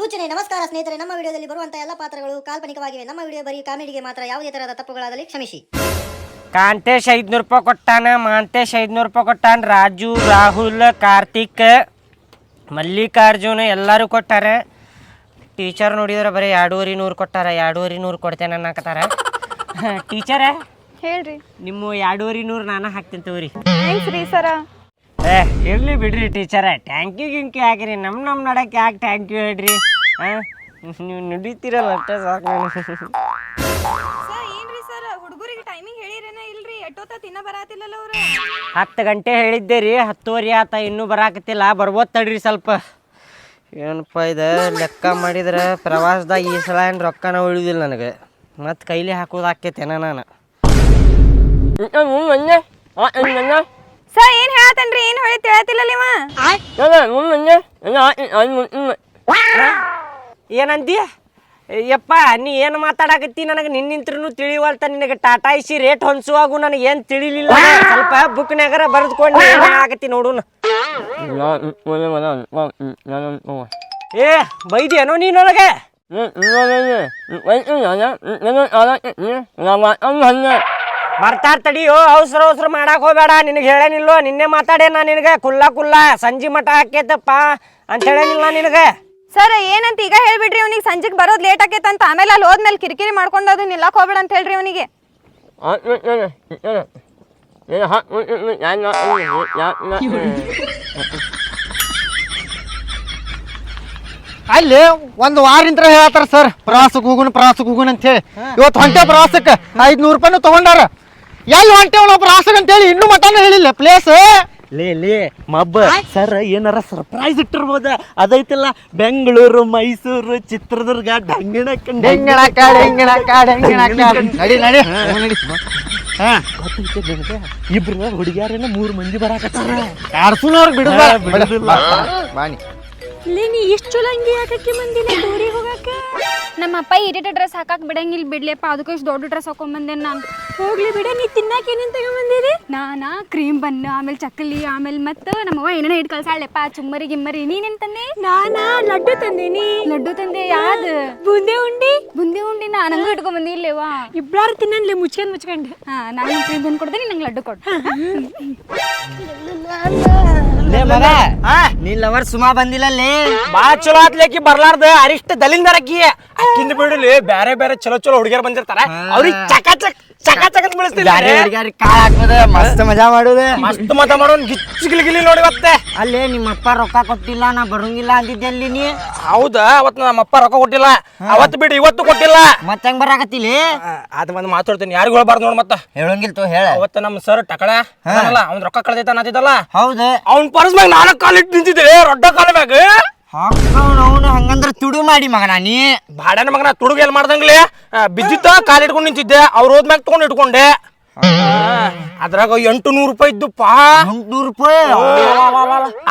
ಸೂಚನೆ ನಮಸ್ಕಾರ ಸ್ನೇಹಿತರೆ ನಮ್ಮ ವಿಡಿಯೋದಲ್ಲಿ ಬರುವಂತಹ ಎಲ್ಲ ಪಾತ್ರಗಳು ಕಾಲ್ಪನಿಕವಾಗಿವೆ. ನಮ್ಮ ವಿಡಿಯೋ ಬರೀ ಕಾಮಿಡಿಗೆ ಮಾತ್ರ ಯಾವುದೇ ತರಹದ ತಪ್ಪುಗಳಾದಲ್ಲಿ ಕ್ಷಮಿಸಿ. ಕಾಂತೇಶ್ ಐದ್ನೂರು ರೂಪಾಯಿ ಕೊಟ್ಟಾನ ಮಾಂತೇಶ್ ಐದ್ನೂರು ರೂಪಾಯಿ ಕೊಟ್ಟಾನ ರಾಜು ರಾಹುಲ್ ಕಾರ್ತಿಕ್ ಮಲ್ಲಿಕಾರ್ಜುನ ಎಲ್ಲರೂ ಕೊಟ್ಟಾರ. ಟೀಚರ್ ನೋಡಿದ್ರೆ ಬರೀ ಎರಡೂವರೆ ನೂರು ಕೊಟ್ಟಾರ ಎರಡೂವರೆ ನೂರು ಕೊಡ್ತೇನೆ ಅನ್ನಕತ್ತಾರ. ಟೀಚರ ಹೇಳ್ರಿ. ನಿಮ್ಮ ಎರಡೂವರೆ ನೂರು ನಾನು ಹಾಕ್ತೀನಿ ತಗೋರಿ. ಥ್ಯಾಂಕ್ಸ್ ರೀ ಸರ. ಏ ಇರ್ಲಿ ಬಿಡ್ರಿ ಟೀಚರ. ಟ್ಯಾಂಕ್ ಯು ಗಿಂಕ್ಯೂ ಹಾಕಿರಿ. ನಮ್ ನಮ್ ನಡಕ್ಕೆ ಯಾಕೆ ಟ್ಯಾಂಕ್ ಯು ಹೇಳ್ರಿ? ಹಾಂ ನೀವು ನುಡಿತೀರಲ್ಲ ಅಷ್ಟೇ ಸಾಕು ನನಗೆ. ಸರ್ ಏನ್ರಿ ಸರ್? ಹುಡುಗರಿಗೆ ಟೈಮಿಂಗ್ ಹೇಳಿರೇನ ಇಲ್ರಿ? ಎಷ್ಟೊತ್ತ ತಿನ್ನ ಬರಾತಿಲ್ಲಲ್ಲ ಅವ್ರು? ಹತ್ತು ಗಂಟೆ ಹೇಳಿದ್ದೆ ರೀ. ಹತ್ತುವರೆ ಆತ ಇನ್ನೂ ಬರಾಕತ್ತಿಲ್ಲ. ಬರ್ಬೋದು ತಡ್ರಿ ಸ್ವಲ್ಪ. ಏನಪ್ಪ ಇದು? ಲೆಕ್ಕ ಮಾಡಿದ್ರೆ ಪ್ರವಾಸದಾಗ ಈ ಸಲ ಏನು ರೊಕ್ಕನ ಉಳಿದಿಲ್ಲ ನನಗೆ. ಮತ್ತು ಕೈಲಿ ಹಾಕೋದು ಆಕೈತೇನ ನಾನು? ಸರ್ ಏನ್ ಹೇಳತ್ತನ್ರಿ ಏನ್ ಹೇಳಿ ತಿಳತಿಲ್ಲ ಇವ ಏನಂದಿ ಯಪ್ಪ ನೀ ಏನು ಮಾತಾಡಕತ್ತಿ ನನಗೆ ನಿನ್ನಿಂತ್ರೂ ತಿಳಿವಲ್ತ ನಿನಗೆ ಟಾಟಾ ಇಸಿ ರೇಟ್ ಹೊಂಚುವಾಗು ನನಗೆ ಏನು ತಿಳಿಲಿಲ್ಲ ಸ್ವಲ್ಪ ಬುಕ್ನಾಗರ ಬರೆದುಕೊಂಡು ಏನು ಆಗತ್ತಿ ನೋಡುನ ಏ ಬೈದೇನೋ ನೀನೊಳಗೆ ಬರ್ತಾರ ತಡಿಯೋ ಅವಸರ ಅವಸರ ಮಾಡಾಕ್ ಹೋಗ್ಬೇಡ. ನಿನಗೆ ಹೇಳೇನಿಲ್ಲೋ ನಿನ್ನೆ ಮಾತಾಡೇನ ನಿನಗೆ? ಕುಲ್ಲ ಕುಲ್ಲ ಸಂಜೆ ಮಠ ಹಾಕೈತಪ್ಪ ಅಂತ ಹೇಳೇನಿಲ್ಲ ನಿನಗೆ? ಸರ್ ಏನಂತ ಈಗ ಹೇಳ್ಬಿಡ್ರಿ ಅವ್ನಿಗೆ ಸಂಜೆಗೆ ಬರೋದು ಲೇಟ್ ಅಂತ ಆಮೇಲೆ ಅಲ್ಲಿ ಹೋದ್ಮೇಲೆ ಕಿರಿಕಿರಿ ಮಾಡ್ಕೊಂಡು ಅದು ನಿಲ್ಲಕ್ ಹೋಗ್ಬೇಡ ಅಂತ ಹೇಳ್ರಿ ಅವನಿಗೆ. ಅಲ್ಲಿ ಒಂದು ವಾರಿಂದ ಹೇಳತ್ತಾರ ಸರ್. ಪ್ರವಾಸಕ್ಕೆ ಹೋಗುಣ ಪ್ರವಾಸಕ್ಕೆ ಹೋಗುಣ ಅಂತ ಹೇಳಿ. ಇವತ್ತು ಹೊಂಟೆ ಪ್ರವಾಸಕ್ಕೆ ಐದ್ನೂರು ರೂಪಾಯಿನೂ ತಗೊಂಡಾರ. ಎಲ್ಲಿ ಹೊಂಟೇವ್ ನಾವು ಪ್ರವಾಸಕ್ಕೆ ಅಂತೇಳಿ ಇನ್ನೂ ಮಟನೂ ಹೇಳಿಲ್ಲ ಪ್ಲೇಸ್ ಲೇ ಲೇ ಮಬ್ಬ ಸರ್ ಏನಾರ ಸರ್ಪ್ರೈಸ್ ಇಟ್ಟಿರ್ಬೋದ ಅದೈತಲ್ಲ ಬೆಂಗಳೂರು ಮೈಸೂರು ಚಿತ್ರದುರ್ಗ ಡಂಗಿಣ ಡೆಂಗಿಣಕ ಇಬ್ರು ಹುಡುಗಿಯಾರೇನ ಮೂರು ಮಂದಿ ಬರಾಕತ್ತಾರ ಕಾರ್ಸುನವ್ರಿಗೆ ಬಿಡುದ ಬಾಣಿ ನೀ ಇಷ್ಟು ಚುಲಂಗಿ ಯಾಕಕ್ಕೆ ಬಂದಿಲ್ಲ? ಟೂರಿಗೆ ಹೋಗಕ್ಕೆ ನಮ್ಮ ಅಪ್ಪ ಇರಿಟ ಡ್ರೆಸ್ ಹಾಕಕ್ ಬಿಡಂಗಿಲ್ಲ ಬಿಡ್ಲಿಪ್ಪ ಅದಕ್ಕೆ ಇಷ್ಟು ದೊಡ್ಡ ಡ್ರೆಸ್ ಹಾಕೊಂಡ್ ಬಂದೇನೆ ನಾನು. ಹೋಗ್ಲಿ ಬಿಡ ನೀ ತಿನ್ನಾಕ ಏನೇನು ತಗೊಂಬಂದಿರಿ ನಾನಾ ಕ್ರೀಮ್ ಬನ್ನ ಆಮೇಲೆ ಚಕ್ಕಲಿ ಆಮೇಲೆ ಮತ್ತೆ ನಮ್ಮವ್ವ ಏನೇನೋ ಹಿಡ್ ಕಳ್ಸಾಳೆಪ್ಪ ಚುಮ್ಮರಿ ಗಿಮ್ಮರಿ. ನೀನೇನು ತಂದೆ? ನಾನಾ ಲಡ್ಡು ತಂದೀನಿ. ಲಡ್ಡು ತಂದೆ ಯಾವ್ದು? ಬುಂದೆ ಉಂಡಿ. ಬುಂದೆ ಉಂಡಿ ನಂಗೂ ಇಟ್ಕೊಂಡ್ ಇಲ್ಲೇವಾ ಇಬ್ಬರು ತಿನ್ನನ್ಲಿ ಮುಚ್ಕೊಂಡು ಮುಚ್ಕೊಂಡು. ಹಾಂ ನಾನು ಕ್ರೀಮ್ ಬಂದು ಕೊಡ್ತೀನಿ ನಂಗೆ ಲಡ್ಡು ಕೊಡು. ಮಗ ನೀನ್ ಲವರ್ ಸುಮಾ ಬಂದಿಲ್ಲ ಬಾ ಚಲೋ ಆತ್ಲೇಕಿ ಬರ್ಲಾರ್ದ. ಅರಿಷ್ಟ ದಲಿಂದರಕ್ಕಿ ಅಕ್ಕಿಂದ ಬಿಡಲಿ ಬೇರೆ ಬೇರೆ ಚಲೋ ಚಲೋ ಹುಡುಗಿಯರ್ ಬಂದಿರ್ತಾರ. ಅವ್ರಿಗೆ ಚಕ ಚಕ್. ಚಕ ಚಕತ್ ಹುಡುಗ್ಯಾರಿಗೆ ಕಾಲ್ ಹಾಕ್ಬೋದ ಮಸ್ತ್ ಮಜಾ ಮಾಡುದ. ಮಸ್ತ್ ಮತ ಮಾಡೋನ್ ಗಿಚ್ಚಿ ಗಿಲಿ ಗಿಲಿ ನೋಡಿ ಮತ್ತೆ. ಅಲ್ಲೇ ನಿಮ್ಮಪ್ಪ ರೊಕ್ಕ ಕೊಟ್ಟಿಲ್ಲ ನಾ ಬರಂಗಿಲ್ಲ ಅಂದಿದ್ದೆ ಅಲ್ಲಿ ನೀ? ಹೌದಾ? ಅವತ್ ನಮ್ಮ ಅಪ್ಪ ರೊಕ್ಕ ಕೊಟ್ಟಿಲ್ಲ. ಅವತ್ತು ಬಿಡಿ ಇವತ್ತು ಕೊಟ್ಟಿಲ್ಲ. ಮತ್ತೆ ಹೆಂಗ್ ಬರಾಕತ್ತಿಲಿ? ಅದ್ ಬಂದು ಮಾತಾಡ್ತೀನಿ ಯಾರಿಗೂ ಹೇಳ್ಬಾರ್ದು ನೋಡ್ ಮತ್ತ. ಹೇಳಂಗಿಲ್ ತೋ ಹೇಳ. ಅವತ್ತ ನಮ್ಮ ಸರ್ ಟಕಳ ಅವ್ನ್ ರೊಕ್ಕ ಕಳ್ದೈತ ಅನ್ನತಿದ್ದಲ್ಲ ಹೌದು. ಅವ್ನ್ ಪರ್ಸ್ ಮ್ಯಾಗ ನಾಲ್ಕು ಕಾಲಿಟ್ಟು ನಿಂತಿದ್ದೆ ರೊಡ್ಡ ಕಾಲ ಮ್ಯಾಗ. ಮಾಡಿ ಮಗನ ನೀ ಬಾಡನ ಮಗನ ತುಡುಗ ಎಲ್ಲಿ ಮಾಡ್ದಂಗ್ಲೆ? ಬಿದ್ದಿತ್ತ ಕಾಲ್ ಇಟ್ಕೊಂಡು ನಿಂತಿದ್ದೆ ಅವ್ರ ಹೋದ್ಮ್ಯಾಗ ತಗೊಂಡ್ ಇಟ್ಕೊಂಡೆ. ಅದ್ರಾಗ ಎಂಟು ನೂರು ರೂಪಾಯಿ ಇದ್ದುಪ್ಪಾ. ಎಂಟ್ನೂರು ರೂಪಾಯಿ?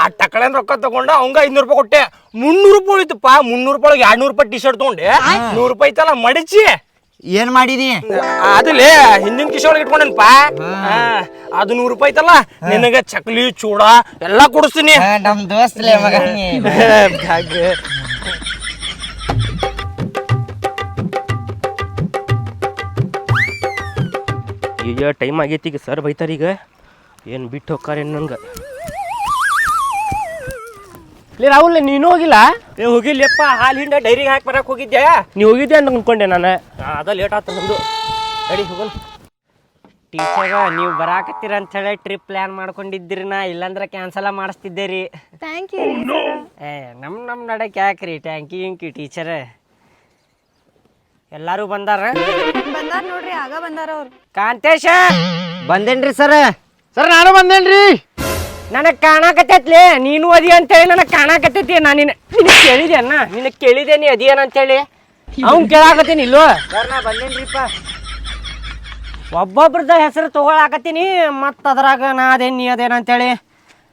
ಆ ಟಕಳನ್ ರೊಕ್ಕ ತಗೊಂಡ ಅವಂಗ ಐದ್ನೂರು ರೂಪಾಯಿ ಕೊಟ್ಟೆ. ಮುನ್ನೂರು ರೂಪಾಯಿ ಉಳಿತಪ್ಪ. ಮುನ್ನೂರು ರೂಪಾಯಿ ಎರಡ್ ನೂರು ರೂಪಾಯಿ ಟಿ ಶರ್ಟ್ ತಗೊಂಡೆ ನೂರು ರೂಪಾಯಿ ಇತ್ತಲ್ಲ ಮಡಚಿ. ಏನ್ ಮಾಡಿದಿ? ಅದಲ್ಲಿ ಹಿಂದಿನ ಕಿಶೆ ಒಳಗೆ ಇಟ್ಕೊಂಡೇನಪ್ಪ. ಅದು ನೂರು ರೂಪಾಯಿ ಐತಲ್ಲ ನಿನಗೆ ಚಕ್ಲಿ ಚೂಡ ಎಲ್ಲಾ ಕೊಡಿಸ್ತೀನಿ. ನಮ್ ದೋಸ್ತ್ಲೆ ಮಗ ಈಗ ಟೈಮ್ ಆಗೈತಿ ಈಗ ಸರ್ ಬೈತಾರ ಈಗ. ಏನು ಬಿಟ್ಟು ಹೋಗ್ತಾರೆ ನಂಗೆ ಲೇ ರಾಹುಲ್ ನೀನು ಹೋಗಿಲ್ಲ? ಏ ಹೋಗಿಲ್ಲಪ್ಪ. ಹಾಲು ಹಿಂಡ ಡೈರಿಗೆ ಹಾಕಿ ಬರಕ್ಕೆ ಹೋಗಿದ್ದೆ ನೀ ಹೋಗಿದ್ದೆ ಅಂತ ಅನ್ಕೊಂಡೆ ನಾನು. ಅದ ಲೇಟ್ ಆಯ್ತು ನಮ್ದು ಅಡಿ ಹೋಗೋಣ. ಟೀಚರ್ ನೀವು ಬರಾಕತ್ತೀರ ಅಂತ ಹೇಳಿ ಟ್ರಿಪ್ ಪ್ಲಾನ್ ಮಾಡ್ಕೊಂಡಿದ್ದೀರಿ ನಾ. ಇಲ್ಲಾಂದ್ರೆ ಕ್ಯಾನ್ಸಲ ಮಾಡಿಸ್ತಿದ್ದೆ ರೀ. ಥ್ಯಾಂಕ್ ಯು ಏ ನಮ್ಮ ನಮ್ಮ ನಡಕ್ಕೆ ಯಾಕ್ರಿ ಟ್ಯಾಂಕಿ ಯು ಟೀಚರ್ ಎಲ್ಲರೂ ಬಂದಾರ? ಬಂದಾರ ನೋಡ್ರಿ ಆಗ ಬಂದಾರ ಅವ್ರು. ಕಾಂತೇಶ! ಬಂದೇನ್ರಿ ಸರ್? ಸರ್ ನಾನು ಬಂದೇನ್ರಿ? ನನಗೆ ಕಾಣಕತ್ತೈತ್ಲಿ ನೀನು ಅದಿ ಅಂತೇಳಿ ನನಗೆ ಕಾಣಕತ್ತೈತಿ. ನಾ ನಿನ್ನ ನಿನ್ ಕೇಳಿದೆ ಅಣ್ಣ ನಿನ್ನ ಕೇಳಿದೆ ನೀ ಅಂತ ಅಂತೇಳಿ. ಅವ್ನ್ ಕೇಳಾಕತ್ತೀನಿ ಇಲ್ವೋ ಸರ್ ನಾ ಬಂದೇನ್ರಿಪ್ಪ. ಒಬ್ಬೊಬ್ರದ ಹೆಸರು ತಗೊಳಾಕತ್ತೀನಿ ಮತ್ತ ಅದ್ರಾಗ ನಾ ಅದೇನ್ ನೀ ಅದೇನಂತ ಅಂತೇಳಿ.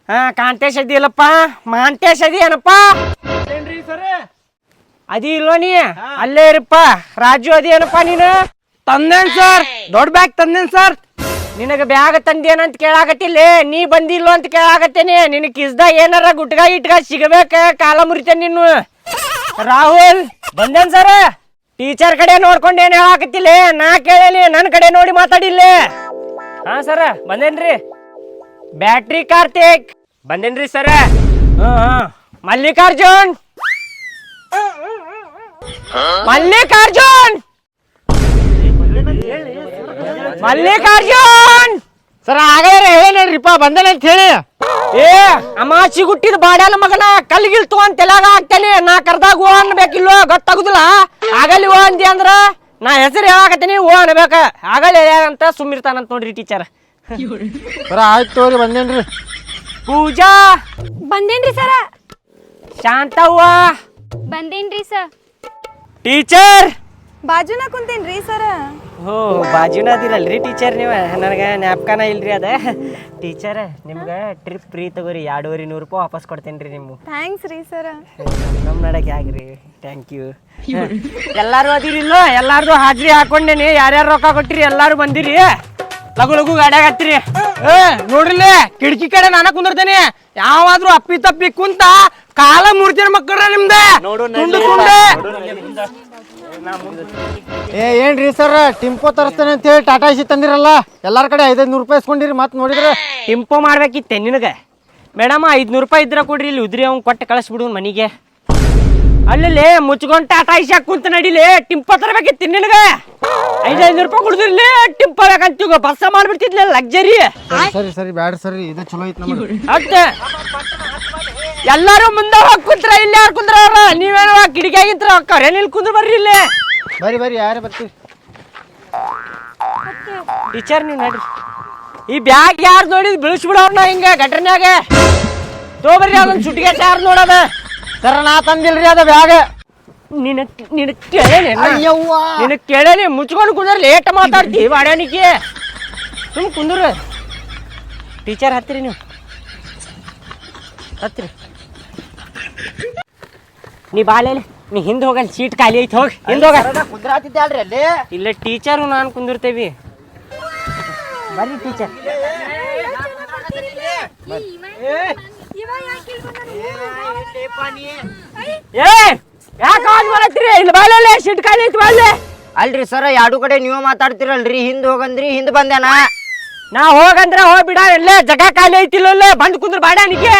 ಹಾ ಕಾಂತೇಶ್ ಅದಿಯಲ್ಲಪ್ಪ ಮಾಂತೇಶ್ ಅದಿ ಏನಪ್ಪ? ಅದಿ ಇಲ್ವ ನೀ? ಅಲ್ಲೇ ಇರಪ್ಪ. ರಾಜು ಅದಿ ಏನಪ್ಪ ನೀನು? ತಂದೇನ್ ಸರ್? ದೊಡ್ಡ ಬ್ಯಾಗ್ ತಂದೇನ್ ಸರ್? ನಿನಗೆ ಬ್ಯಾಗ್ ತಂದೇನಂತ ಕೇಳಾಕತ್ತಿಲ್ಲ. ನೀ ಬಂದಿಲ್ಲ ಅಂತ ಕೇಳಾಕತ್ತೇನೆ. ನಿನಗೆ ಕಿಸ್ದ ಏನಾರ ಗುಟ್ಗ ಇಟ್ಗ ಸಿಗಬೇಕ? ಕಾಲ ಮುರಿತೇನೆ ನೀನು. ರಾಹುಲ್ ಬಂದೇನ್ ಸರ್? ಟೀಚರ್ ಕಡೆ ನೋಡ್ಕೊಂಡು ಏನ್ ಹೇಳಾಕತ್ತಿಲ್ಲ? ನಾ ಕೇಳಲಿ ನನ್ನ ಕಡೆ ನೋಡಿ ಮಾತಾಡಿಲ್ಲ. ಹಾ ಸರ ಬಂದೇನ್ರಿ? ಬ್ಯಾಟ್ರಿ ಕಾರ್ತಿಕ್ ಬಂದೇನ್ರಿ ಸರ? ಹಾ ಹಾ. ಮಲ್ಲಿಕಾರ್ಜುನ್! ಮಲ್ಲಿಕಾರ್ಜುನ್! ಮಲ್ಲಿಕಾರ್ಜುನ್. ಸರ ಹಾಗಾದ್ರೆ ಹೇಳಿರಿಪ್ಪ ಬಂದನೆ ಅಂತ ಹೇಳಿ. ಏ ಅಮಾಸಿ ಗುಟ್ಟಿದ ಬಾಡ್ಯಾಲ ಮಗನ ಕಲ್ಗಿಲ್ ಅಂತ ತೆಲಾಗ ಹಾಕ್ತೇನೆ ನಾ ಕರ್ದಾಗ ಹೋ ಅನ್ಬೇಕಿಲ್ವೋ ಗೊತ್ತಾಗುದಿಲ್ಲ. ಆಗಲಿ ಓ ಅಂದಿ ಅಂದ್ರ ನಾ ಹೆಸರು ಹೇಳಾಕತ್ತೀನಿ ಹೋ ಅನ್ಬೇಕ ಆಗಲಿ ಅಂತ ಸುಮ್ಮಿರ್ತಾನಂತ ನೋಡ್ರಿ ಟೀಚರ್ ಸರ ಆಯ್ತು ತೋರಿ ಬಂದೇನ್ರಿ. ಪೂಜಾ! ಬಂದೇನ್ರಿ ಸರ? ಶಾಂತವ್ವ ಬಂದೇನ್ರಿ ಸರ್. ಟೀಚರ್! ಬಾಜುನ ಕುಂತೇನ್ರಿ ಸರ? ಓ ಬಾಜುನ ಅದಿರಲ್ರಿ ಟೀಚರ್ ನೀವು? ನನಗೆ ಜ್ಞಾಪಕನ ಇಲ್ರಿ ಅದ. ಟೀಚರ್ ನಿಮ್ಗೆ ಟ್ರಿಪ್ ಫ್ರೀ ತಗೋರಿ ಎರಡೂವರೆ ನೂರು ರೂಪಾಯಿ ವಾಪಸ್ ಕೊಡ್ತೇನೆ ರೀ ನಿಮ್ಮ ಥ್ಯಾಂಕ್ಸ್ ರೀ ಸರ್ ನಮ್ಮ ನಡಕ್ಕೆ ಆಗ್ರಿ. ಥ್ಯಾಂಕ್ ಯು ಎಲ್ಲಾರು ಅದಿರಿಲ್ಲ ಎಲ್ಲಾರ್ದು ಹಾಜರಿ ಹಾಕೊಂಡೇನಿ. ಯಾರ್ಯಾರು ರೊಕ್ಕ ಕೊಟ್ಟಿರಿ ಎಲ್ಲಾರು ಬಂದಿರಿ. ಲಗು ಲಗು ಗಾಡ್ಯಾಗ ಹತ್ತಿರಿ ಏ ನೋಡ್ರಿಲ್ಲೇ ಕಿಟಕಿ ಕಡೆ ನಾನ ಕುಂದಿರ್ತೇನೆ. ಯಾವಾದ್ರೂ ಅಪ್ಪಿ ತಪ್ಪಿ ಕುಂತ ಕಾಲ ಮೂರ್ತಿನ ಮಕ್ಕಳ್ರ ನಿಮ್ದೆ. ತುಂಡು ತುಂಡೆ. ಏ ಏನ್ರಿ ಸರ್ ಟಿಂಪೋ ತರಿಸ್ತೇನೆ ಅಂತ ಹೇಳಿ ಟಾಟಾ ಇಸಿ ತಂದಿರಲ್ಲ? ಎಲ್ಲಾರ ಕಡೆ ಐದೈದು ನೂರು ರೂಪಾಯಿ ಇಸ್ಕೊಂಡಿರಿ. ಮತ್ತೆ ನೋಡಿದ್ರೆ ಟಿಂಪೋ ಮಾಡ್ಬೇಕಿತ್ತೆ ನಿನಗೆ. ಮೇಡಮ್ ಐದ್ನೂರು ರೂಪಾಯಿ ಇದ್ರ ಕೊಡ್ರಿ. ಇಲ್ಲಿ ಉದ್ರಿ ಅವ್ನು ಕೊಟ್ಟು ಕಳಿಸ್ಬಿಡು ಮನಿಗೆ. ಅಲ್ಲಿ ಮುಚ್ಕೊಂಡು ಟಾಟಾ ಇಶಾಕ್ ಕುಂತ ನಡಿಲಿ. ಟಿಂಪೋ ತರಬೇಕಿತ್ತು ನಿನಗೆ. ಐದೈದು ರೂಪಾಯಿ ಕುಡಿದಿರ್ಲಿ ಟಿಂಪೋ ಬೇಕಂತೀಗ ಬಸ್ಸ ಮಾಡ್ಬಿಡ್ತಿದ್ಲ ಲಕ್ಸರಿ ಸರಿ, ಸರಿ ಬ್ಯಾಡ ಸರಿ. ಇದು ಚಲೋ ಐತಿ ನಮಗೆ. ಅತ್ತ. ಎಲ್ಲಾರು ಮುಂದೆ ಹೋಗಿ ಕುಂತ್ರ ಇಲ್ಲಿ ಯಾರು ಕುಂದ್ರ ಅವ್ರ? ನೀವೇನೋ ಕಿಡಿಕಿಯಾಗಿಂತ್ರ ಕರೆ ಇಲ್ಲಿ ಕುಂದ್ರ ಬರ್ರಿ ಇಲ್ಲಿ. ಬರಿ ಬರಿ ಯಾರು ಬರ್ತೀವಿ ಟೀಚರ್ ನೀವು ನಡ್ರಿ. ಈ ಬ್ಯಾಗ್ ಯಾರು ನೋಡಿದ್ ಬೀಳಿಸ್ಬಿಡವ್ರನ್ನ ಹಿಂಗ ಘಟನೆಯಾಗ. ತೋಬರ್ರಿ ಅದೊಂದು ಸುಟ್ಟಿಗೆ ಯಾರು ನೋಡದ? ಸರ ನಾ ತಂದಿಲ್ರಿ ಅದ ಬ್ಯಾಗ. ನಿನ ನಿನ ಕೇಳೇನೆ ನಿನ ಕೇಳೇನಿ ಮುಚ್ಕೊಂಡು ಕುಂದ್ರ ಲೇಟ್ ಮಾತಾಡ್ತಿ ಬಾಡ್ಯಾನಿಕೆ ಸುಮ್ ಕುಂದ್ರ. ಟೀಚರ್ ಹತ್ತಿರಿ ನೀವು. ಹತ್ತಿರಿ ನೀ ಬಾಲೇಲಿ ನೀ ಹಿಂದೆ ಹೋಗಲ್ಲ ಸೀಟ್ ಖಾಲಿ ಐತಿ ಹೋಗಿ ಹಿಂದೆ ಹೋಗ ಕುಂದ್ರಾತಿದ್ದೆ ಅಲ್ರಿ ಅಲ್ಲಿ ಇಲ್ಲ ಟೀಚರು ನಾನು ಕುಂದಿರ್ತೇವಿ ಬರ್ರಿ ಟೀಚರ್ ಏ ಯಾಕೆ ಕಾಲ್ ಮಾಡತ್ತೀರಿ ಇಲ್ಲಿ ಬಾಲಲ್ಲೇ ಸೀಟ್ ಖಾಲಿ ಐತಿ ಬಾಲೆ ಅಲ್ರಿ ಸರ್ ಎರಡು ಕಡೆ ನೀವು ಮಾತಾಡ್ತಿರಲ್ರಿ ಹಿಂದ್ ಹೋಗಂದ್ರಿ ಹಿಂದ್ ಬಂದೇನ ನಾ ಹೋಗಂದ್ರೆ ಹೋಗ್ಬಿಡ ಇಲ್ಲೇ ಜಗ ಖಾಲಿ ಐತಿಲ್ಲ ಬಂದ್ ಕುಂದ್ರ ಬಾಡ್ಯಾನಿಗೆ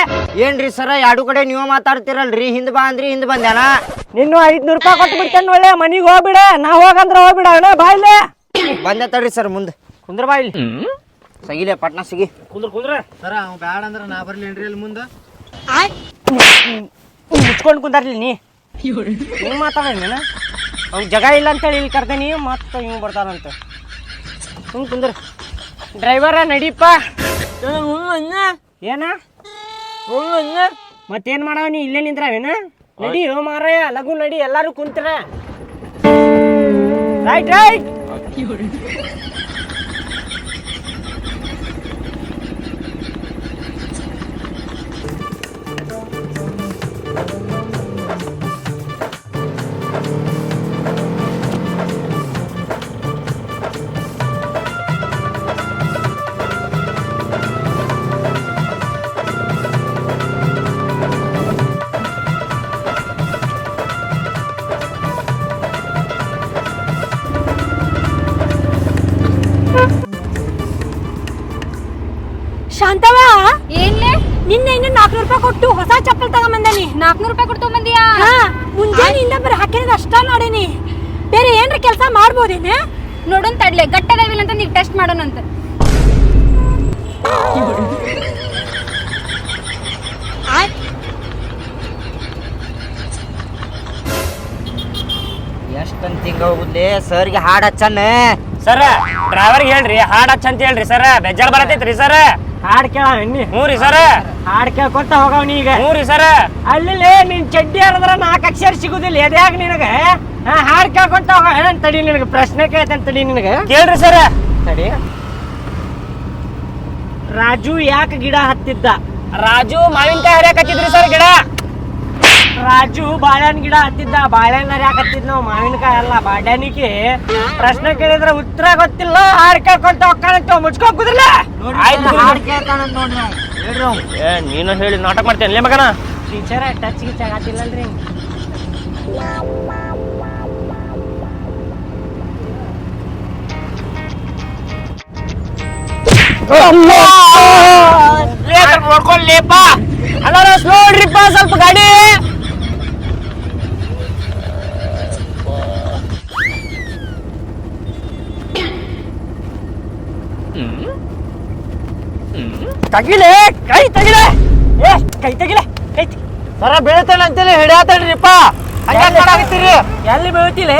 ಏನ್ರಿ ಸರ್ ಎರಡು ಕಡೆ ನೀವು ಮಾತಾಡ್ತಿರಲ್ರಿ? ಹಿಂದ್ ಬಾ ಅಂದ್ರಿ ಹಿಂದ್ ಬಂದೇನ ನಿನ್ನೂ ಐದ್ನೂರು ರೂಪಾಯಿ ಕೊಟ್ಟು ಬಿಡ್ತೇನೆ ಒಳ್ಳೆ ಮನಿಗೆ ಹೋಗ್ಬಿಡ ನಾ ಹೋಗಂದ್ರೆ ಹೋಗ್ಬಿಡ ಅಣ್ಣ ಬಾಯ್ಲೆ ಬಂದೆ ತಡ್ರಿ ಸರ್ ಮುಂದ್. ಕುಂದ್ರ ಬಾಯ್ಲಿ ಸಗಿಲೆ ಪಟ್ನ ಸಿಗಿ. ಕುಂದ್ರ ಕುಂದ್ರ. ಸರ ಅವ್ ಬ್ಯಾಡ ಅಂದ್ರೆ ನಾ ಬರ್ಲಿ ಅಲ್ಲಿ ಮುಂದೆ? ಮುಚ್ಕೊಂಡು ಕುಂದಾರ್ಲಿ ನೀ. ನೀವು ನೀನು? ಅವ್ನು ಜಗ ಇಲ್ಲ ಅಂತೇಳಿ ಇಲ್ಲಿ ಕರ್ತೇನಿ ಮತ್ತೆ ಹಿಂಗೆ ಬರ್ತಾರಂತ ಹಿಂಗ್ ಕುಂದ್ರ. ಡ್ರೈವರ ನಡೀಪ. ಏನ? ಮತ್ತೇನ್ ಮಾಡವ ನೀ ಇಲ್ಲೇ ನಿಂದ್ರಾವೇನ? ನಡಿ ಓ ಮಾರಾಯ ಲಘು ನಡಿ ಎಲ್ಲಾರು ಕುಂತ್ರ. ರೈಟ್ ರೈಟ್ ಚಪ್ಪಲ್ ತಗೊಂಬಂದಾನಿ. ನಾಲ್ಕುನೂರು ರೂಪಾಯಿ ಕೊಟ್ಟು ಬಂದಿಯಾ ಮುಂಜಾನೆಯಿಂದ ಬರ ಹಾಕಿರೋದು ಅಷ್ಟ ಮಾಡೇನಿ ಬೇರೆ ಏನ್ರ ಕೆಲಸ ಮಾಡ್ಬೋದೇನೆ? ನೋಡೋಣ ತಡ್ಲೆ ಗಟ್ಟದಾವಿಲ್ಲ ಅಂತ ನೀವು ಟೆಸ್ಟ್ ಮಾಡೋಣಂತ ಎಷ್ಟಂತ ಹಿಂಗ ಹೋಗುದ್ಲಿ ಸರ್ಗೆ ಹಾಡ್ ಹಚ್ಚನ್. ಸರ ಡ್ರೈವರ್ಗೆ ಹೇಳ್ರಿ ಹಾಡ್ ಹಚ್ಚಂತ ಹೇಳ್ರಿ ಸರ. ಬೇಜಾರ್ ಬರತೈತ್ರಿ ಸರ. ಹಾಡ್ ಕೇಳ ಹ್ಞೂ ರೀ ಸರ. ಹಾಡ್ ಕೇಳ್ಕೊಂತ ಹೋಗವ್ ನೀಗ ಈಗ ಹ್ಞೂ ಸರ. ಅಲ್ಲಿ ನಿನ್ ಚಡ್ಡಿ ಹರಿದ್ರ ನಾಲ್ಕು ಅಕ್ಷರ ಸಿಗುದಿಲ್ಲ. ಎದ್ಯಾಗ ನಿನಗ? ಹಾ ಹಾಡ್ ಕೇಳ್ಕೊಂತ ಹೋಗ. ಏನ್ ತಡಿ ನಿನಗೆ. ಪ್ರಶ್ನೆ ಕೇಳ್ತೇನೆ ತಡಿ ನಿನಗೆ. ಕೇಳ್ರಿ ಸರ. ತಡಿ. ರಾಜು ಯಾಕ ಗಿಡ ಹತ್ತಿದ್ದ? ರಾಜು ಮಾವಿನಕಾಯಿ ಹರಿಯಾಕತ್ತಿದ್ರಿ ಸರ್ ಗಿಡ. ರಾಜು ಬಾಳೆಹಣ್ಣು ಗಿಡ ಹತ್ತಿದ್ದ. ಬಾಳೆಹಣ್ಣು ಹರಿಯಾಕತ್ತಿದ್ ನಾವು ಮಾವಿನಕಾಯಿ ಅಲ್ಲ. ಬಾಡ್ಯಾನಿಗೆ ಪ್ರಶ್ನೆ ಕೇಳಿದ್ರೆ ಉತ್ತರ ಗೊತ್ತಿಲ್ಲ. ಹಾಡ್ ಕೇಳ್ಕೊಂತ ಹೋಗ್ಕಾಣಂತ ಕುದ್ರಲ್ಲ ಆಯ್ತು ಹಾಡ್ ಕೇಳ್ತಾನಂತ ನೋಡ್ರಿ. ಏ ನೀನು ಹೇಳಿ ನಾಟಕ ಮಾಡ್ತೇನೆ. ಲೇ ಮಗನ. Teacher touch ಗಿಚ್ ಆಗತ್ತಿಲ್ಲಲ್ರಿ. ನೋಡ್ಕೊಳ್ಳಿಪ್ಪ ಅಲ್ಲ ನೋಡ್ರಿಪ್ಪ ಸ್ವಲ್ಪ ಗಾಡಿ. ತಗಿಲೆ ಕೈ ತಗಿಲೆ. ಏ ಕೈ ತಗಿಲೆ ಕೈ ಸರ ಬೀಳ್ತಾನೆ ಅಂತೇಳಿ ಹಿಡಿಯತ್ತೇನ್ರಿಪ್ಪ ಹಂಗೆ ಮಾಡಾಕತ್ತೀರಿ ಎಲ್ಲಿ ಬೀಳ್ತಿಲ್ಲ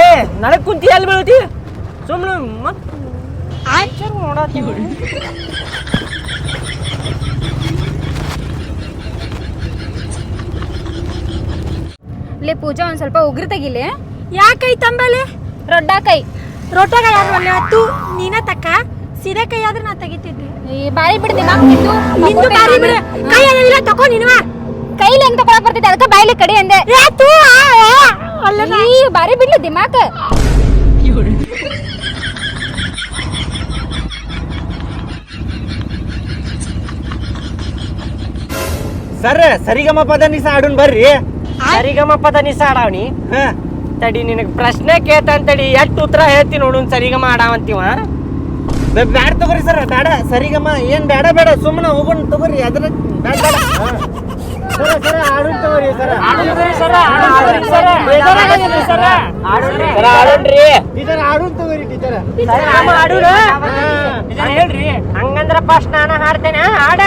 ನನಗೆ ಕುಂತಿ ಎಲ್ಲಿ ಬೀಳ್ತಿ? ಸುಮ್ಮನೆ ಮತ್ ನೋಡತ್ತೀವಿ ಲೇ ಪೂಜಾ ಒಂದ್ ಸ್ವಲ್ಪ ಉಗ್ರ ತೆಗಿಲೆ? ಯಾಕೈ ತಂಬಲೆ? ರೊಡ್ಡ ಕೈ. ರೊಟ್ಟಾಗ ಯಾರು ಒಳ್ಳೆ ನೀನ ತಕ್ಕ? ಸೀರೆ ಕೈ ಆದ್ರೆ ನಾ ತೆಗಿತಿದ್ದೆ. ಈ ಬಾರಿ ಬಿಡ್ದಿ ನಿಂದು ಬಾರಿ ಬಿಡು ಕೈ ಅದವಿಲ್ಲ ತಕೋ ನಿನ್ವ ಕೈಲಿ ಹೆಂಗ್ ತಗೊಳಕ್ ಬರ್ತೈತಿ ಅದಕ್ಕೆ ಬಾಯ್ಲಿ ಕಡಿ ಅಂದೆ. ಯಾತು ಈ ಬಾರಿ ಬಿಡ್ಲಿ ದಿಮಾಕ್. ಸರ್ ಸರಿಗಮ ಪದ ನಿಸ ಆಡೋಣ ಬರ್ರಿ. ಸರಿಗಮ ಪದ ನಿಸ ಆಡಾವಣಿ ಹಾ. ತಡಿ ನಿನಗೆ ಪ್ರಶ್ನೆ ಕೇಳ್ತಾನ ತಡಿ. ಎಷ್ಟು ಉತ್ತರ ಹೇಳ್ತಿ ನೋಡು ಸರಿಗಮ ಆಡಾವಂತೀವ? ಬ್ಯಾಡ ತಗೋರಿ ಸರ್ ಬೇಡ. ಸರಿಗಮ್ಮ ಏನ್ ಬೇಡ ಬೇಡ. ಸುಮ್ಮನೆ ಹೋಗೋಣ ತಗೋರಿ ಅದ್ರ ಬೇಡ ಬೇಡ. ಸರ ಸರ ಆಡುನ್ ತಗೋರಿ ಸರ. ಟೀಚರ್ ಆಡುನ್ ತಗೋರಿ ಟೀಚರ್ ಹೇಳ್ರಿ ಹಂಗಂದ್ರ ಫಸ್ಟ್ ನಾನು ಹಾಡ್ತೇನೆ ಹಾಡ.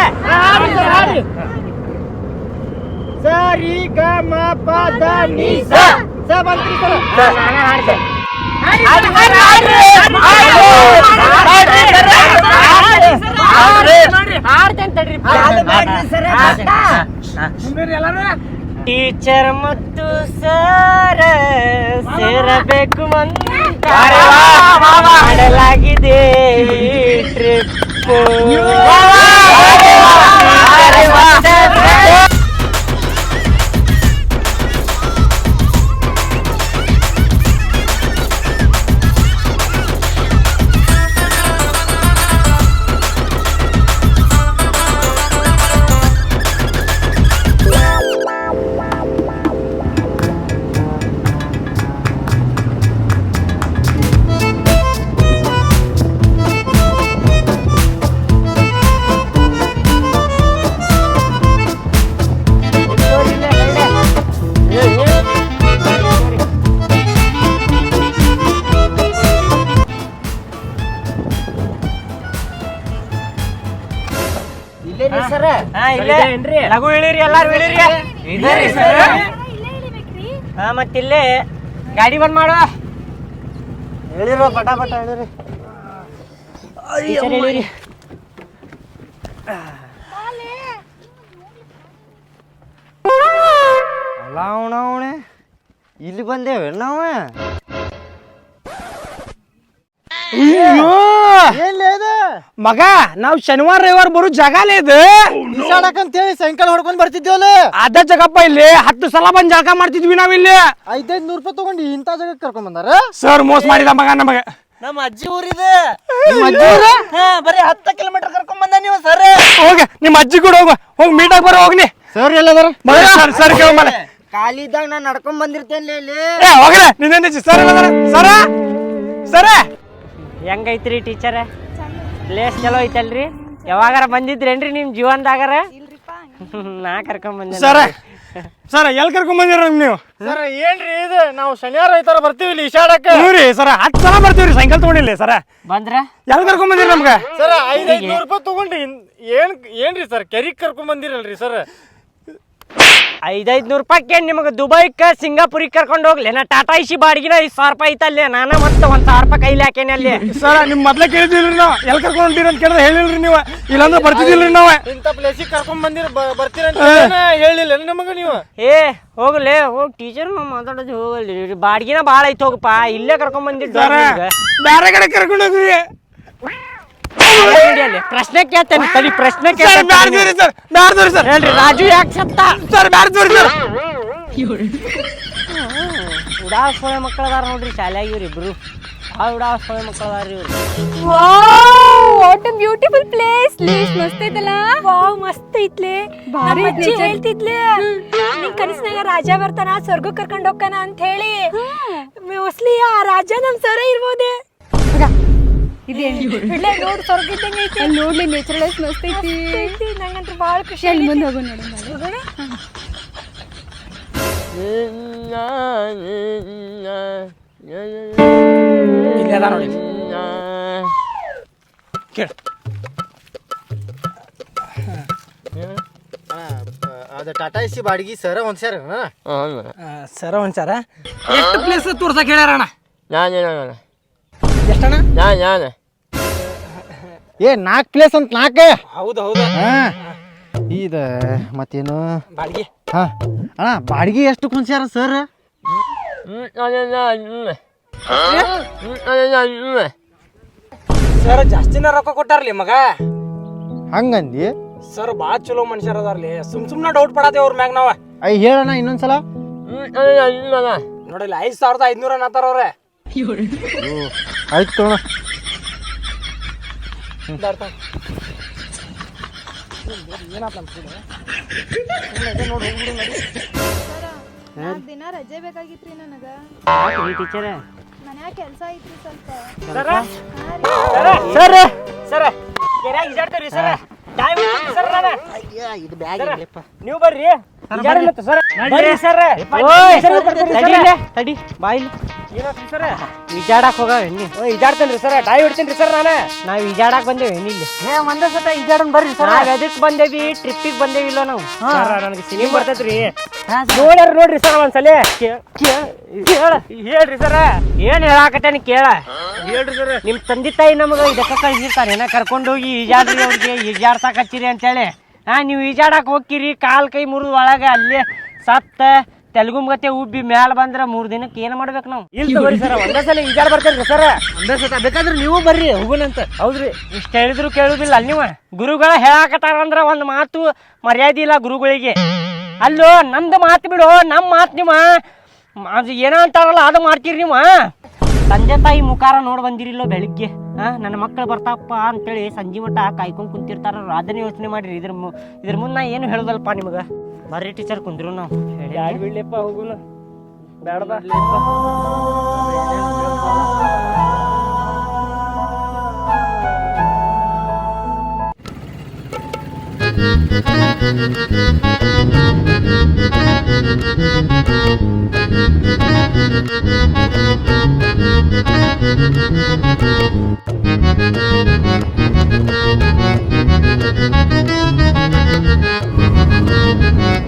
ಸರಿ ಗ ಮ ಪ ದ ನಿ ಸ. ಸ ಬಂತ್ರಿ ಸರ್. ನಾನು ಹಾಡ್ತೇನೆ. ಟೀಚರ್ ಮತ್ತು ಸರ ಸೇರಬೇಕು ಅಂತ ಮಾಡಲಾಗಿದೆ ಟ್ರಿಪ್ ಸರ್. ಹಾ ಇಲ್ಲೇ. ಲಘು ಇಳಿರಿ ಎಲ್ಲಾರು ಇಳಿರಿ. ಹಾ ಮತ್ತಿಲ್ಲೇ ಗಾಡಿ ಬಂದ್ ಮಾಡುವ ಹೇಳಿರೋ ಪಟ ಪಟ ಹೇಳಿರಿ ಟೀಚರ್ ಹೇಳಿರಿ ಅಲ್ಲ ಅವಣ ಅವಣೆ ಇಲ್ಲಿ ಬಂದೇವೆ ನಾವು? ಮಗ ನಾವ್ ಶನಿವಾರ ರವಿವಾರ ಬರೋ ಜಾಗಲೇ ಇದು. ಹೇಳಿ ಸೈಕಲ್ ಹೊಡ್ಕೊಂಡ್ ಬರ್ತಿದ್ವಲ್ಲ ಅದ ಜಗಪ್ಪ ಇಲ್ಲಿ ಹತ್ತು ಸಲ ಬಂದ್ ಜಾಗ ಮಾಡ್ತಿದ್ವಿ ಇಲ್ಲಿ ಐದೈದ್ ನೂರ್ ರೂಪಾಯಿ ತಗೊಂಡು ಇಂಥ ಜಾಗಕ್ಕೆ ಕರ್ಕೊಂಡ್ ಬಂದಾರ? ಸರ್ ಮೋಸ ಮಾಡಿದ ಮಗ ನಮಗ ನಮ್ಮ ಅಜ್ಜಿ ಊರಿದೆ. ಹಾ ಬರೀ ಹತ್ತ ಕಿಲೋಮೀಟರ್ ಕರ್ಕೊಂಡ್ ಬಂದ ನೀವು ಸರ್. ಹೋಗ ನಿಮ್ಮ ಅಜ್ಜಿ ಕೂಡ ಹೋಗ. ಹೋಗಿ ಆಗಿ ಬರೋ ಹೋಗ್ಲಿ. ಸರ್ ಎಲ್ಲದಾರ ಸರ್ ಸರ್ ಕೇಳ ಖಾಲಿ ಇದ್ದಾಗ ನಾನು ನಡ್ಕೊಂಡ್ ಬಂದಿರ್ತೇನೆ ಇಲ್ಲಿ? ಏ ಹೋಗ್ರೆ ನಿನ್ನೆ ಸರ್ ಎಲ್ಲದಾರ ಸರ? ಸರ? ಹೆಂಗೈತ್ರಿ ಟೀಚರ್ ಪ್ಲೇಸ್ ಚಲೋ ಐತಲ್ರಿ? ಯಾವಾಗಾರ ಬಂದಿದ್ರೇನ್ರಿ ನಿಮ್ ಜೀವನದಾಗಾರ? ನಾ ಕರ್ಕೊಂಡ್ ಬಂದೆ ಸರ ಸರ ಎಲ್ಲಿ ಕರ್ಕೊಂಡ್ ಬಂದಿರ ನೀವು? ಸರ್ ಏನ್ರಿ ಇದು? ನಾವು ಶನಿವಾರ ಐತಾರ ಬರ್ತೀವಿ ಇಲ್ಲಿ ಇಶಾಡಕ್ಕ ರೀ ಸರ ಹತ್ತು ಸಲ ಬರ್ತೀವ್ರಿ ಸೈಕಲ್ ತಗೊಂಡಿಲ್ಲ ಸರ. ಬಂದ್ರ? ಎಲ್ಲಿ ಕರ್ಕೊಂಡ್ ಬಂದಿರಿ ನಮ್ಗೆ? ಸರ್ ಐದೈದು ನೂರು ರೂಪಾಯಿ ತಗೊಂಡ್ರಿ. ಏನ್ ಏನ್ರಿ ಸರ್ ಕೆರಿಗ್ ಕರ್ಕೊಂಡ್ ಬಂದಿರಲ್ರಿ ಸರ್? ಐದೈದ್ ನೂರು ರೂಪಾಯಿಗೆ ನಿಮಗೆ ದುಬೈಕ ಸಿಂಗಾಪುರಿಗೆ ಕರ್ಕೊಂಡು ಹೋಗ್ಲಿ. ನಾ ಟಾಟಾ ಇಸಿ ಬಾಡಿಗೆನ ಐದು ಸಾವಿರ ರೂಪಾಯಿ ಐತಲ್ಲಿ. ನಾನು ಮತ್ತೆ ಒಂದ್ ಸಾವಿರ ರೂಪಾಯಿ ಕೈಲಿ ಹಾಕೇನೆ ಅಲ್ಲಿ. ಸರ್ ನಿಮ್ ಮೊದ್ಲೇ ಕೇಳಿದಿಲ್ರಿ ನಾವು. ಎಲ್ಲಿ ಕರ್ಕೊಂಡ್ ಹೊಂಟಿರಿ ಅಂತ ಕೇಳಿದ್ರೆ ಹೇಳಿಲ್ರಿ ನೀವು. ಇಲ್ಲಾಂದ್ರೆ ಬರ್ತಿದಿಲ್ರಿ ನಾವು. ಇಂಥ ಪ್ಲೇಸಿಗೆ ಕರ್ಕೊಂಡ್ ಬಂದಿರ ಬರ್ತೀರ ಹೇಳಿಲ್ಲ ನಮಗ ನೀವು? ಏ ಹೋಗ್ಲಿ ಹೋಗ್. ಟೀಚರ್ ಮಾತಾಡೋದು ಹೋಗಲ್ರಿ. ಬಾಡಿಗೆನ ಭಾಳ ಐತೆ ಹೋಗಪ್ಪ. ಇಲ್ಲೇ ಕರ್ಕೊಂಡ್ ಬಂದಿದ್ದು ಬೇರೆ ಕಡೆ ಕರ್ಕೊಂಡು ಹೋಗ್ರಿ. ಪ್ರಶ್ನೆ ಕೇಳ್ತೇನೆ ತಡಿ ಪ್ರಶ್ನೆ ಸರ್ ಸರ್ ಬ್ಯಾಡ್ದೂರಿ ಸರ್. ಹೇಳ್ರಿ ರಾಜು ಯಾಕೆ ಸತ್ತ? Sir ಬ್ಯಾಡ್ದೂರಿ sir. ಉಡಾಸ್ ಮಕ್ಕಳ ಅದಾರ ನೋಡ್ರಿ ಶಾಲ್ಯಾಗ ಇವ್ರಿ ಇಬ್ರು. ಭಾಳ ಉಡಾಸ್ ಸೊಳ್ಳೆ ಮಕ್ಕಳು ಅದಾರ ಇವ್ರು what a beautiful place place ಮಸ್ತ್ ಐತಲ್ಲ? ವಾವ್ ಮಸ್ತ್ ಐತ್ಲೆ. ಭಾರಿ ಅಜ್ಜಿ ಹೇಳ್ತಿದ್ಲೆ. ನಿನ್ ಕನಸಿನಾಗ ರಾಜ ಬರ್ತಾನ ಸ್ವರ್ಗ ಕರ್ಕೊಂಡು ಹೋಗ್ತಾನ ಅಂತ ಹೇಳಿ. ಮೋಸ್ಟ್ಲಿ ಆ ರಾಜ ನಮ್ ಸರ ಇರ್ಬೋದೇ. ಇಲ್ಲೇ ನೋಡಿ ಸ್ವರ್ಗ ಇದ್ದಂಗೆ ಐತಿ. ಅಲ್ಲಿ ನೋಡ್ಲಿ ನೇಚರಲ್ ಮಸ್ತ್ ಐತಿ. ಐತಿ ನಂಗಂತೂ ಭಾಳ ಖುಷಿ ಅಲ್ಲಿ. ಮುಂದೆ ಹೋಗೋಣ? ಇಲ್ಲಿ ನೋಡಿ. ಕೇಳ. ಅದು ಟಾಟಾ ಎಸಿ ಬಾಡಿಗೆ ಸರ ಹೊಂದ್ಸ್ಯಾರ ಸರ ಒಂದ್ಸಾರ? ಎಷ್ಟು ಪ್ಲೇಸ್ ತೋರ್ಸಕ್ ಹೇಳ್ಯಾರಣ್ಣ ಎಷ್ಟಣ್ಣ? ಏ ನಾಲ್ಕು ಪ್ಲೇಸ್ ಅಂತ ನಾಲ್ಕು ಹೌದು ಹೌದು. ಹಾ. ಇದ ಮತ್ತೇನು? ಬಾಡಿಗೆ. ಹಾ. ಅಣ್ಣ ಬಾಡಿಗೆ ಎಷ್ಟು ಹೊಂದ್ಸ್ಯಾರ ಸರ್ ಸರ್ ಜಾಸ್ತಿನ ರೊಕ್ಕ ಕೊಟ್ಟಾರ್ಲಿ ಮಗ? ಹಂಗಂದಿ? ಸರ್ ಭಾಳ ಚಲೋ ಮನುಷ್ಯರ ಅದಾರ್ಲಿ. ಸುಮ್ ಸುಮ್ನ ಡೌಟ್ ಪಡಾತೇವ್ ಅವ್ರ ಮ್ಯಾಗ ನಾವ. ಐ ಹೇಳಣ್ಣ ಇನ್ನೊಂದ್ಸಲ. ನೋಡಿಲ್ಲ ಐದ್ ಸಾವಿರದ ಐದ್ನೂರ ಅನ್ನತಾರ ಅವ್ರೆ. ಆಯ್ತು ತಗೋಣ ದಿನ ರಜೆ ಬೇಕಾಗಿತ್ರಿ ನನಗ. ಟೀಚರ್ ಮನ್ಯಾಗ ಕೆಲಸ ಐತ್ರಿ ಸ್ವಲ್ಪ. ಸರ್? ಸರ? ಕೆರ್ಯಾಗ ಈಜಾಡ್ತೀರಿ ಸರ್? ಇದು ಬ್ಯಾಗ್ ನೀವು ಬರ್ರಿ. ಸರ್ ಬರ್ರಿ. ಸರ್. ತಡಿ ಬಾಯಿಲ್. ಸರ್ ಈಜಾಡಕ್ ಹೋಗವ ಎಣ್ಣಿ ಈಜಾಡ್ತೇನ್ರಿ ಸರ್ ಡಾಯ್ ಹೊಡ್ತೇನ್ರಿ ಸರ್ ನಾನು. ನಾವ್ ಈಜಾಡಕ್ ಬಂದೇವಿ ಎಣ್ಣಿಲ್ಲಿ ಏ ಒಂದೇ ಸತ ಈಜಾಡನ್ ಬರ್ರಿ ಸರ್. ನಾವ್ ಎದಕ್ ಬಂದೇವಿ ಟ್ರಿಪ್ಪಿಗೆ ಬಂದೇವಿ ಇಲ್ಲ ನಾವು. ನನಗೆ ಸಿನಿಮಾ ಬರ್ತೈತ್ರಿ. ನೋಡ್ಯಾರ ನೋಡ್ರಿ ಸರ್ ಒಂದ್ಸಲ. ಕೇಳ ಹೇಳ್ರಿ ಸರ್. ಏನ್ ಹೇಳಾಕತ್ತೇನಿ ಕೇಳ. ಹೇಳ್ರಿ ಸರ್. ನಿಮ್ ತಂದೆ ತಾಯಿ ನಮಗ ಇದಕ್ಕ ಕಳ್ಸಿರ್ತಾರೆ. ಏನ ಕರ್ಕೊಂಡು ಹೋಗಿ ಈಜಾಡ್ರಿ ಅವ್ರಿಗೆ ಈಜಾಡ್ಸಾಕತ್ತೀರಿ ಹಚ್ಚಿರಿ ಅಂತೇಳಿ. ಹಾ ನೀವು ಈಜಾಡಕ್ ಹೋಗ್ತೀರಿ. ಕಾಲ್ ಕೈ ಮುರಿದ್ ಒಳಗ ಅಲ್ಲೇ ಸತ್ತ. ತೆಲುಗುಮ್ಗತೆ ಉಬ್ಬಿ ಮ್ಯಾಲ ಬಂದ್ರ ಮೂರ್ ದಿನಕ್ಕೆ ಏನ್ ಮಾಡ್ಬೇಕು ನಾವು? ಇಲ್ಲಿ ತಗೋರಿ ಸರ್ ಒಂದೇ ಸಲ ಈಜಾಡ್ ಬರ್ತೇನ್ರಿ ಸರ್. ಒಂದೇ ಸತ ಬೇಕಾದ್ರೆ ನೀವು ಬರ್ರಿ ಹೋಗುನಂತ ಹೌದ್ರಿ ಇಷ್ಟ ಹೇಳಿದ್ರು ಕೇಳುದಿಲ್ಲ ಅಲ್ಲಿ ನೀವು. ಗುರುಗಳ ಹೇಳಾಕತ್ತಾರ ಅಂದ್ರ ಒಂದ್ ಮಾತು ಮರ್ಯಾದೆ ಇಲ್ಲ ಗುರುಗಳಿಗೆ. ಅಲ್ಲೋ ನಮ್ದು ಮಾತು ಬಿಡು ನಮ್ಮ ಮಾತು ನಿಮ್ಮ ಅದು ಏನೋ ಅಂತಾರಲ್ಲ ಅದು ಮಾಡ್ತೀರಿ ನೀವು. ತಂದೆ ತಾಯಿ ಮುಖಾರ ನೋಡಿ ಬಂದಿರಿಲ್ಲೋ ಬೆಳಿಗ್ಗೆ. ಹಾ ನನ್ನ ಮಕ್ಕಳು ಬರ್ತಾವಪ್ಪ ಅಂತೇಳಿ ಸಂಜೆ ಮಟ್ಟ ಕಾಯ್ಕೊಂಡು ಕುಂತಿರ್ತಾರ. ಅದನ್ನ ಯೋಚನೆ ಮಾಡಿರಿ. ಇದ್ರ ಮು ಇದ್ರ ಮುನ್ನ ನಾ ಏನು ಹೇಳುದಲ್ಪ ನಿಮಗೆ? ಬರ್ರಿ ಟೀಚರ್ ಕುಂದ್ರು ನಾವು. ಬ್ಯಾಡ ಬಿಡ್ಲಿಪ್ಪ ಹೋಗುನ ಬೇಡ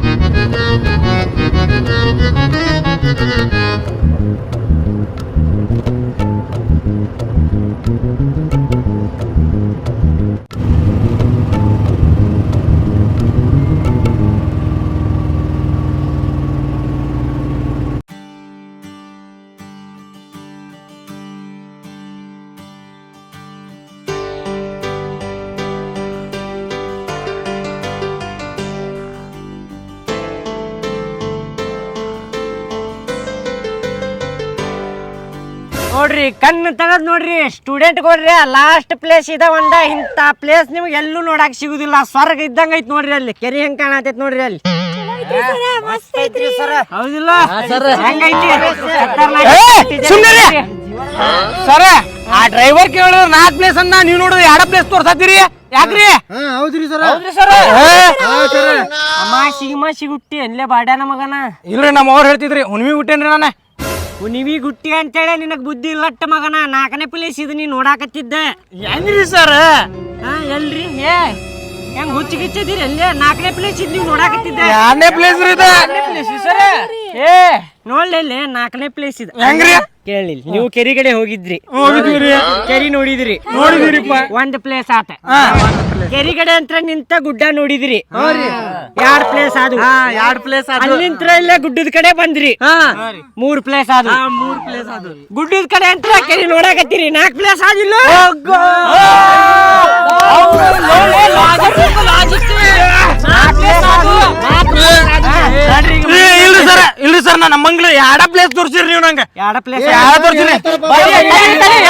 ನೋಡ್ರಿ ಕಣ್ಣು ತೆಗದ್ ನೋಡ್ರಿ ಸ್ಟೂಡೆಂಟ್ ಕೊಡ್ರಿ ಲಾಸ್ಟ್ ಪ್ಲೇಸ್ ಇದೆ ಒಂದ ಇಂಥ ಪ್ಲೇಸ್ ನಿಮ್ಗೆ ಎಲ್ಲೂ ನೋಡಕ್ ಸಿಗುದಿಲ್ಲ. ಸ್ವರ್ಗ ಇದ್ದಂಗ ಐತ್ ನೋಡ್ರಿ ಅಲ್ಲಿ. ಕೆರಿ ಹೆಂಗ್ ಕಾಣತೈತ್ ನೋಡ್ರಿ ಅಲ್ಲಿ. ಹೌದಿಲ್ಲ? ಹೆಂಗೈತಿ. ಸರ. ಆ ಡ್ರೈವರ್ ಕೇಳಿದ್ರು ನಾಲ್ಕು ಪ್ಲೇಸ್ ಅಂದ ನೀವು ನೋಡಿದ್ರೆ ಎರಡ ಪ್ಲೇಸ್ ತೋರ್ಸತ್ತೀರಿ ಯಾಕ್ರಿ? ಹೌದ್ರಿ ಸರ್. ಅಮಾಸಿ ಗಿಮಾಸಿ ಗುಟ್ಟಿ ಅಲ್ಲೇ ಬಾಡ್ಯಾನ ಮಗನ. ಇಲ್ರಿ ನಮ್ಮ ಅವ್ರು ಹೇಳ್ತಿದ್ರಿ ಹುಣ್ಮಿ ಹುಟ್ಟೇನ್ರಿ ನಾನು. ಹುನಿವಿ ಗುಟ್ಟಿ ಅಂತೇಳಿ ನಿನಗ್ ಬುದ್ಧಿ ಇಲ್ಲಟ್ಟ ಮಗನ ನಾಲ್ಕನೇ ಪ್ಲೇಸ್ ಇದು ನೀನ್ ನೋಡಾಕತ್ತಿದ್ದೆ. ಹೆಂಗ್ರಿ ಸರ್ ಹಾ ಎಲ್ರಿ? ಏ ಹೆಂಗ್ ಹುಚ್ಚಿ ಗಿಚ್ಚಿದಿರಿ ಅಲ್ಲೇ? ನಾಲ್ಕನೇ ಪ್ಲೇಸ್ ಇದ್ ನೀವು ನೋಡಾಕತ್ತಿದ್ದೆ. ಎರಡನೇ ಪ್ಲೇಸ್ ರೀ ಇದು? ಏ! ನೋಡ್ಲಿ ನಾಲ್ಕನೇ ಪ್ಲೇಸ್ ಇದು. ಹೆಂಗ್ರಿ? ಕೇಳಿಲ್ಲ ನೀವು ಕೆರಿ ಕಡೆ ಹೋಗಿದ್ರಿ. ಕೆರಿ ನೋಡಿದ್ರಿ. ನೋಡಿದಿರಿಪ್ಪ ಒಂದ್ ಪ್ಲೇಸ್ ಆತ. ಕೆರಿ ಕಡೆ ಅಂತ ನಿಂತ ಗುಡ್ಡ ನೋಡಿದ್ರಿ. ಎರಡ್ ಪ್ಲೇಸ್ ಅದು ಎರಡ್ ಪ್ಲೇಸ್ ಅಲ್ಲಿಂತ್ರ ಇಲ್ಲ ಗುಡ್ಡದ ಕಡೆ ಬಂದ್ರಿ. ಮೂರ್ ಪ್ಲೇಸ್ ಅದು ಮೂರ್ ಪ್ಲೇಸ್ ಅದು ಗುಡ್ಡದ ಕಡೆ ಅಂತ ಕೆರಿ ನೋಡಕತ್ತೀರಿ. ನಾಲ್ಕ್ ಪ್ಲೇಸ್ ಆಗಿಲ್ಲ ಇಲ್ಲ ಇಲ್ರಿ ಸರ್ ಇಲ್ರಿ ಸರ್ ನಾ ಮಂಗ್ಳೂರ್ ಯಾಡ ಪ್ಲೇಸ್ ತೋರಿಸಿರಿ ನೀವು ನಂಗೆ? ಎರಡ ಪ್ಲೇಸ್ ಯಾಡ ತೋರ್ಸಿರಿ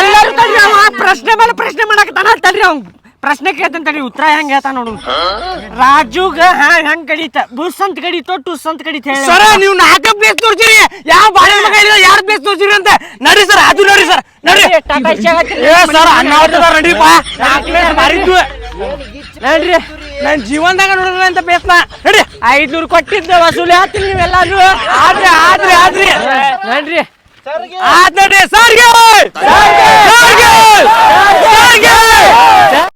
ಎಲ್ಲರೂ ತಡ್ರಿ ಅವ ಪ್ರಶ್ನೆ ಮೇಲೆ ಪ್ರಶ್ನೆ ತಡ್ರಿ ಅವ್ನ್. ಪ್ರಶ್ನೆ ಕೇಳ್ತಾನ ತಡ್ರಿ ಉತ್ತರ ಹೆಂಗ್ ಹೇಳ್ತಾನ ನೋಡು. ರಾಜುಗ ಹೆಂಗ್ ಕಡಿತ. ಬುಸ್ ಅಂತ ಕಡಿತೋ ಟುಸ್ ಅಂತ ಕಡಿತ ಹೇಳಿ. ಸರ ನೀವು ನಾಲ್ಕ ಬೇಸ್ ತೋರ್ಸಿರಿ. ಯಾವ ಬಾಳೆ ಮಗ ಇಲ್ಲ ಯಾರು ಬೇಸ್ ತೋರ್ಸಿರಿ ಅಂತ. ನಡಿ ಸರ್ ಅದು ನೋಡಿ ಸರ್. ನಡಿ. ಏ ಸರ್ ಅನ್ನಾವತ್ತದ ನಡಿಪ್ಪ ನಾಲ್ಕು ಪ್ಲೇಸ್ ಮಾರಿದ್ವು ನಡಿ ನನ್ ಜೀವನದಾಗ ನೋಡಿದ್ರೆ ಅಂತ ಪ್ಲೇಸ್ನ ನಡಿ ಐದ್ನೂರು ಕೊಟ್ಟಿದ್ದ ವಸೂಲಿ ಹಾಕ್ತೀನಿ ನೀವೆಲ್ಲಾರು ಆದ್ರೆ ಆದ್ರೆ ಆದ್ರೆ. ನೋಡ್ರಿ. आदरणीय सरगे सरगे सरगे सरगे